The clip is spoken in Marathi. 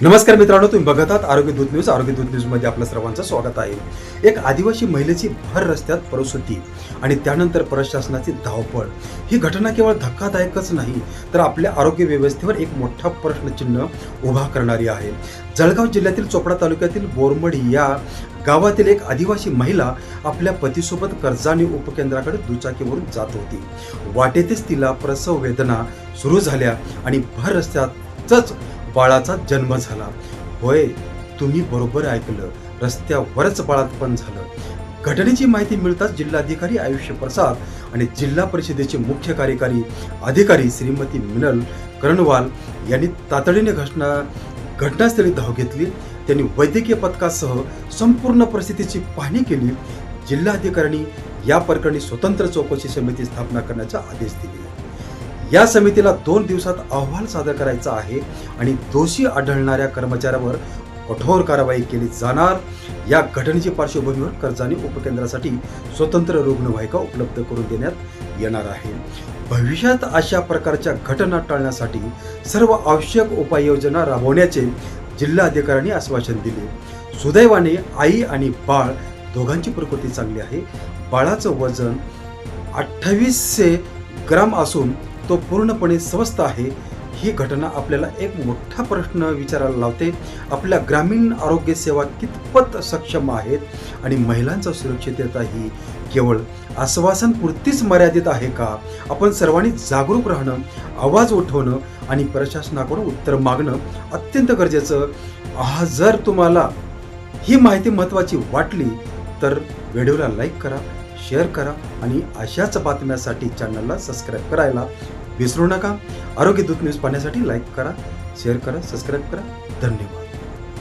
नमस्कार मित्रांनो तुम्ही बघत आहात आरोग्य दूत न्यूज. आरोग्य दूत न्यूजमध्ये आपलं सर्वांचं स्वागत आहे. एक आदिवासी महिलेची भर रस्त्यात परस होती आणि त्यानंतर प्रशासनाची धावपळ. ही घटना केवळ धक्कादायकच नाही तर आपल्या आरोग्य व्यवस्थेवर एक मोठा प्रश्नचिन्ह उभा करणारी आहे. जळगाव जिल्ह्यातील चोपडा तालुक्यातील बोरमडी या गावातील एक आदिवासी महिला आपल्या पतीसोबत कर्जाने उपकेंद्राकडे दुचाकीवरून जात होती. वाटेतच तिला प्रसव वेदना सुरू झाल्या आणि भर रस्त्यातच बाळाचा जन्म झाला. होय तुम्ही बरोबर ऐकलं. रस्त्यावरच बाळातपण झालं. घटनेची माहिती मिळताच जिल्हाधिकारी आयुष्य प्रसाद आणि जिल्हा परिषदेचे मुख्य कार्यकारी अधिकारी श्रीमती मिनल करणवाल यांनी तातडीने घटना घटनास्थळी धाव घेतली. त्यांनी वैद्यकीय पथकासह संपूर्ण परिस्थितीची पाहणी केली. जिल्हाधिकाऱ्यांनी या प्रकरणी स्वतंत्र चौकशी समिती स्थापना करण्याचा आदेश दिले. या समितीला दोन दिवसात अहवाल सादर करायचा आहे आणि दोषी आढळणाऱ्या कर्मचाऱ्यावर कठोर कारवाई केली जाणार. या घटनेची पार्श्वभूमीवर कर्जाने उपकेंद्रासाठी स्वतंत्र रुग्णवाहिका उपलब्ध करून देण्यात येणार आहे. भविष्यात अशा प्रकारच्या घटना टाळण्यासाठी सर्व आवश्यक उपाययोजना राबवण्याचे जिल्हाधिकाऱ्यांनी आश्वासन दिले. सुदैवाने आई आणि बाळ दोघांची प्रकृती चांगली आहे. बाळाचं वजन अठ्ठावीसशे ग्राम असून तो पूर्णपणे स्वस्थ आहे ही घटना आपल्याला एक मोठा प्रश्न विचारायला लावते. आपल्या ग्रामीण आरोग्य सेवा कितपत सक्षम आहेत आणि महिलांचा सुरक्षितता ही केवळ आश्वासनपुरतीच मर्यादित आहे का? आपण सर्वांनी जागरूक राहणं आवाज उठवणं आणि प्रशासनाकडून उत्तर मागणं अत्यंत गरजेचं. हा जर तुम्हाला ही माहिती महत्त्वाची वाटली तर व्हिडिओला लाईक करा शेअर करा आणि अशाच बातम्यासाठी चॅनलला सबस्क्राईब करायला विसरू नका. आरोग्य दूत न्यूज पाहण्यासाठी लाईक करा शेअर करा सबस्क्राईब करा. धन्यवाद.